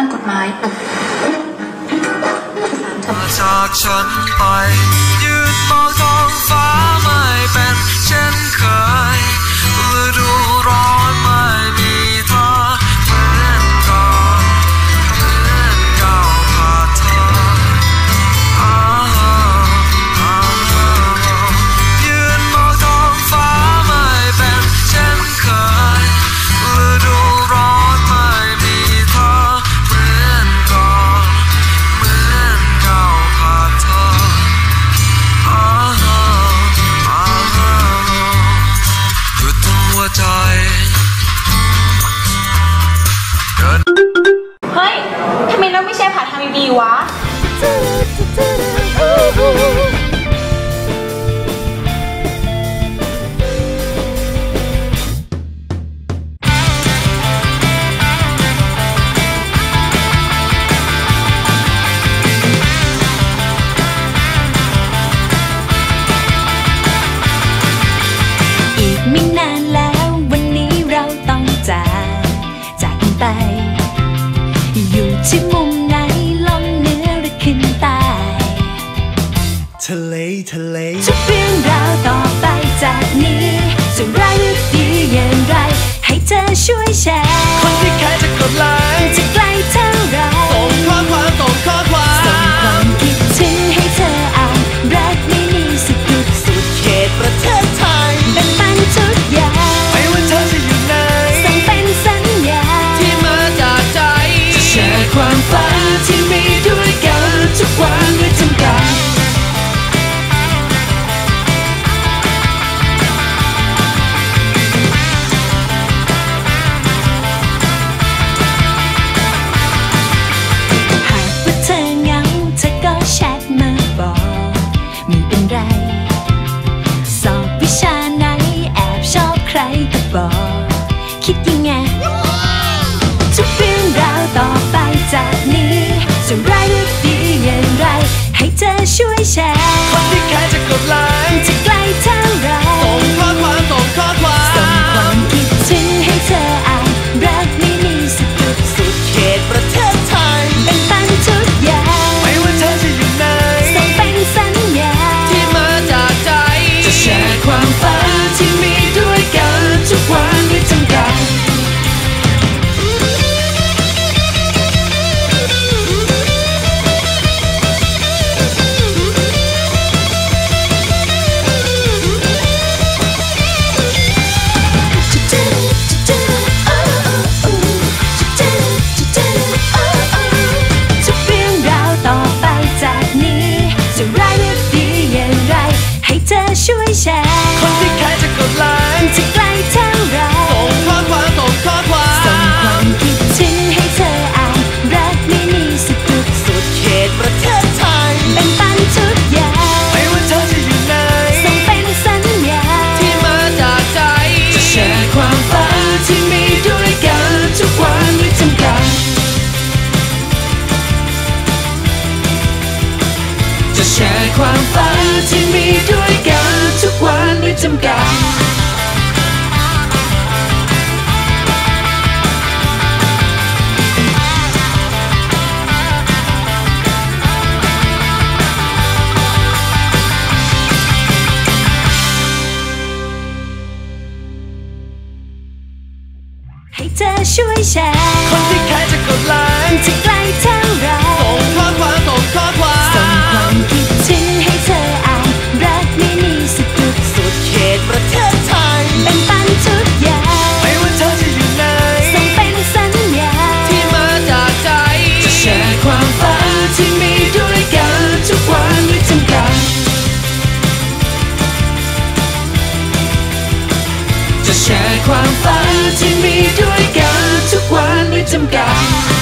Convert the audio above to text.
านกฎหมายจากฉันไปยืนมองท้องฟ้าไม่เป็นเช่นเคย ทะเลทุกเรื่องราวต่อไปจากนี้จะรายรือดีอย่างไร ให้เธอช่วยแชร์ ช่วยแชร์คนที่แค่จะกดไลค์ ให้เธอช่วยแชร์ คนที่แค่จะกดไลค์จะใกล้เธอ จะแชร์ความฝันที่มีด้วยกันทุกวันไม่จำกัด